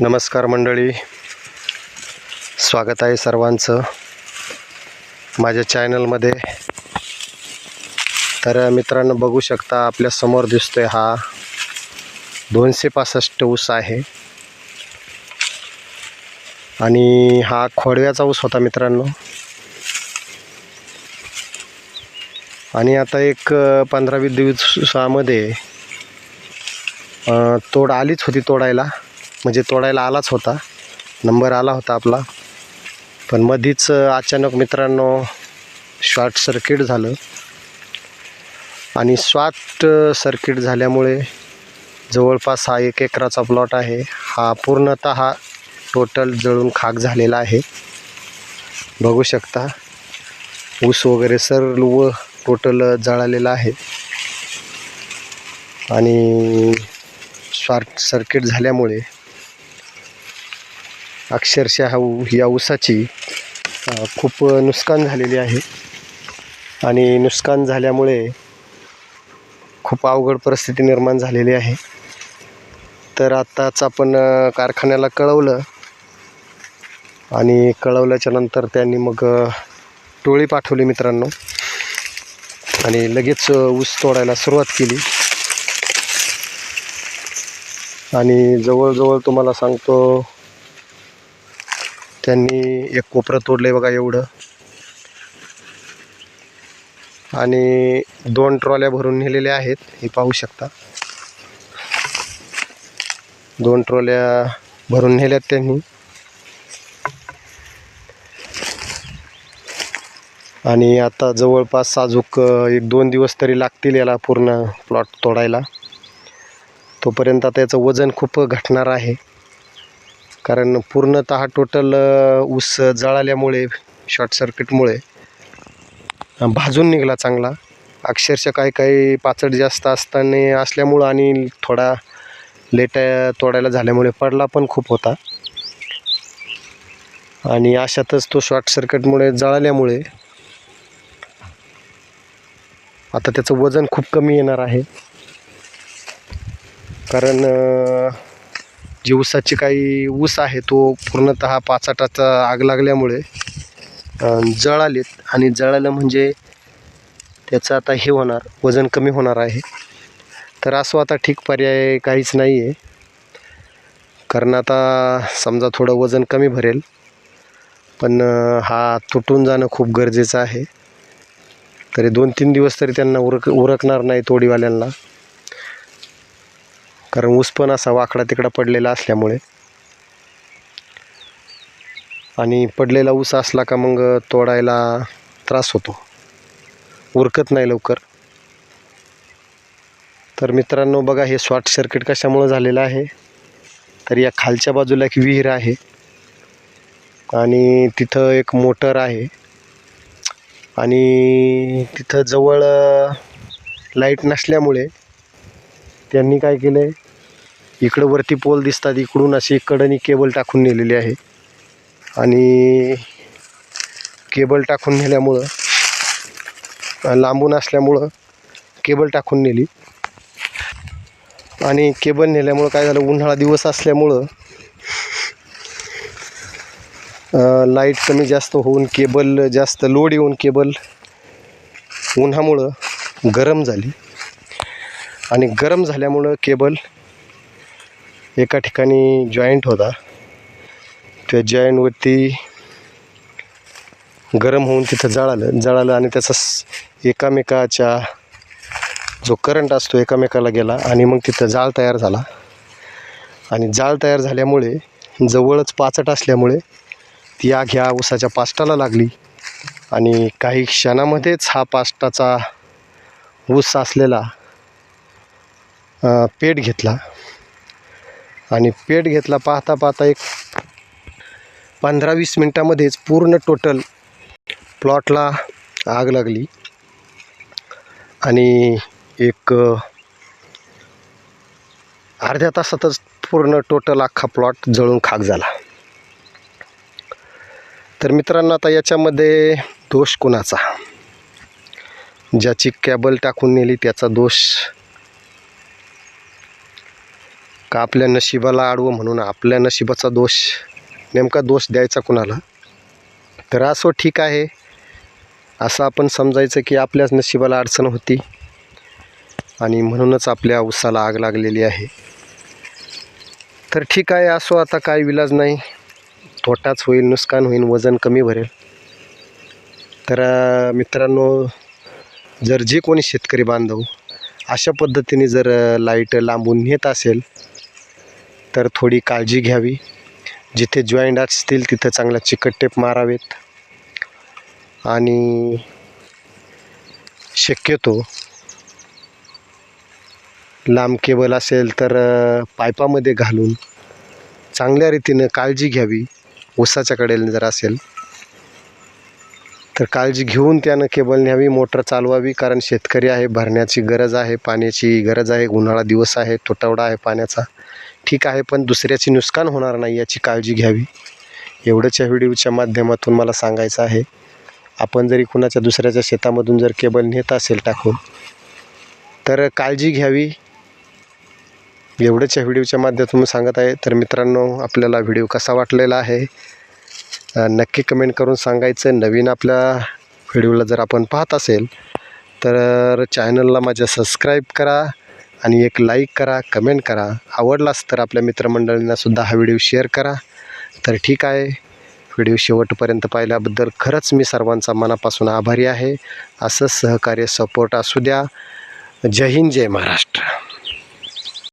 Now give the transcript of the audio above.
नमस्कार मंडळी. स्वागत आहे सर्वांचं माझ्या चॅनलमध्ये. तर मित्रांनो बघू शकता आपल्यासमोर दिसतोय हा दोनशे पासष्ट ऊस आहे. आणि हा खोडव्याचा ऊस होता मित्रांनो. आणि आता एक पंधरावी दिवसामध्ये तोड आलीच होती तोडायला. म्हणजे तोडायला आलाच होता. नंबर आला होता आपला. पण मधीच अचानक मित्रांनो शॉर्ट सर्किट झालं. आणि शॉर्ट सर्किट झाल्यामुळे जवळपास हा एक एकराचा प्लॉट आहे. हा पूर्णतः टोटल जळून खाक झालेला आहे. बघू शकता. ऊस वगैरे सर्व टोटल जळालेला आहे. आणि शॉर्ट सर्किट झाल्यामुळे अक्षरशः हा या ऊसाची खूप नुकसान झालेली आहे. आणि नुकसान झाल्यामुळे खूप अवघड परिस्थिती निर्माण झालेली आहे. तर आत्ताच आपण कारखान्याला कळवलं. आणि कळवल्याच्या नंतर त्यांनी मग टोळी पाठवली मित्रांनो. आणि लगेच ऊस तोडायला सुरुवात केली. आणि जवळजवळ तुम्हाला सांगतो त्यांनी एक कोपरं तोडलं आहे बघा एवढं. आणि दोन ट्रॉल्या भरून नेलेल्या आहेत हे पाहू शकता. दोन ट्रॉल्या भरून नेल्यात त्यांनी. आणि आता जवळपास अजूक एक दोन दिवस तरी लागतील याला पूर्ण प्लॉट तोडायला. तोपर्यंत आता याचं वजन खूप घटणार आहे. कारण पूर्णतः टोटल ऊस जळाल्यामुळे शॉर्ट सर्किटमुळे भाजून निघाला चांगला. अक्षरशः काही काही पाचट जास्त असताना असल्यामुळं आणि थोडा लेट तोडायला झाल्यामुळे पडला पण खूप होता. आणि अशातच तो शॉर्ट सर्किटमुळे जळाल्यामुळे आता त्याचं वजन खूप कमी येणार आहे. कारण जी ऊसाची काही ऊस आहे तो पूर्णतः पाचाटाचा आग लागल्यामुळे जळालेत. आणि जळालं म्हणजे त्याचं आता हे होणार वजन कमी होणार आहे. तर असं आता ठीक पर्याय काहीच नाही आहे कारण आता समजा थोडं वजन कमी भरेल पण हा तुटून जाणं खूप गरजेचं आहे. तरी दोन तीन दिवस तरी त्यांना उरक उरकणार नाही तोडीवाल्यांना. कारण ऊस पण असा वाकडा तिकडा पडलेला असल्यामुळे. आणि पडलेला ऊस असला का मग तोडायला त्रास होतो. उरकत नाही लवकर. तर मित्रांनो बघा हे शॉर्ट सर्किट कशामुळं झालेलं आहे? तर या खालच्या बाजूला एक विहीर आहे. आणि तिथं एक मोटर आहे. आणि तिथं जवळ लाइट नसल्यामुळे त्यांनी काय केलं आहे इकडं वरती पोल दिसतात इकडून अशी कडनी केबल टाकून नेलेली आहे. आणि केबल टाकून नेल्यामुळं लांबून असल्यामुळं केबल टाकून नेली. आणि केबल नेल्यामुळं काय झालं उन्हाळा दिवस असल्यामुळं लाइट कमी जास्त होऊन केबल जास्त लोड येऊन केबल उन्हामुळं गरम झाली. आणि गरम झाल्यामुळं केबल एका ठिकाणी जॉईंट होता. त्या जॉईंटवरती गरम होऊन तिथं जळालं. जळालं आणि त्याचा स- एकामेकाच्या जो करंट असतो एकामेकाला गेला आणि मग तिथं जाळ तयार झाला. आणि जाळ तयार झाल्यामुळे जवळच पाचट असल्यामुळे ती आग ह्या ऊसाच्या पाष्टाला लागली. आणि काही क्षणामध्येच हा पाष्टाचा ऊस असलेला पेट घेतला. आणि पेट घेतला पाहता पाहता एक पंधरा वीस मिनटामध्येच पूर्ण टोटल प्लॉटला आग लागली. आणि एक अर्ध्या तासातच पूर्ण टोटल अख्खा प्लॉट जळून खाक झाला. तर मित्रांनो आता याच्यामध्ये दोष कोणाचा? ज्याची कॅबल टाकून नेली त्याचा दोष का आपल्या नशिबाला आडवं म्हणून आपल्या नशिबाचा दोष नेमका दोष द्यायचा कुणाला? तर असो ठीक आहे. असं आपण समजायचं की आपल्याच नशिबाला अडचण होती आणि म्हणूनच आपल्या उसाला आग लागलेली आहे. तर ठीक आहे असो आता काय विलाज नाही. तोटाच होईल नुकसान होईल वजन कमी भरेल. तर मित्रांनो जर जे कोणी शेतकरी बांधव अशा पद्धतीने जर लाइट लांबून नेत असेल तर थोडी काळजी घ्यावी. जिथे जॉईंट असतील तिथं चांगला चिकट टेप मारावेत. आणि शक्यतो लांब केबल असेल तर पायपामध्ये घालून चांगल्या रीतीनं काळजी घ्यावी. ऊसाच्या कडेला जर असेल तर काळजी घेऊन त्यानं केबल न्यावी मोटर चालवावी. कारण शेतकरी आहे भरण्याची गरज आहे पाण्याची गरज आहे. उन्हाळा दिवस आहे तुटवडा आहे पाण्याचा. ठीक आहे पण दुसऱ्याची नुकसान होणार नाही याची काळजी घ्यावी. एवढंच या व्हिडिओच्या माध्यमातून मला सांगायचं आहे. आपण जरी कुणाच्या दुसऱ्याच्या शेतामधून जर केबल नेत असेल टाकून तर काळजी घ्यावी. एवढंच या व्हिडिओच्या माध्यमातून सांगत आहे. तर मित्रांनो आपल्याला व्हिडिओ कसा वाटलेला आहे नक्की कमेंट करून सांगायचं. नवीन आपल्या व्हिडिओला जर आपण पाहत असेल तर चॅनलला माझ्या सबस्क्राईब करा. आणि एक लाईक करा कमेंट करा. आवडलाच तर आपल्या मित्रमंडळींनासुद्धा हा व्हिडिओ शेअर करा. तर ठीक आहे. व्हिडिओ शेवटपर्यंत पाहिल्याबद्दल खरंच मी सर्वांचा मनापासून आभारी आहे. असंच सहकार्य सपोर्ट असू द्या. जय हिंद जय महाराष्ट्र.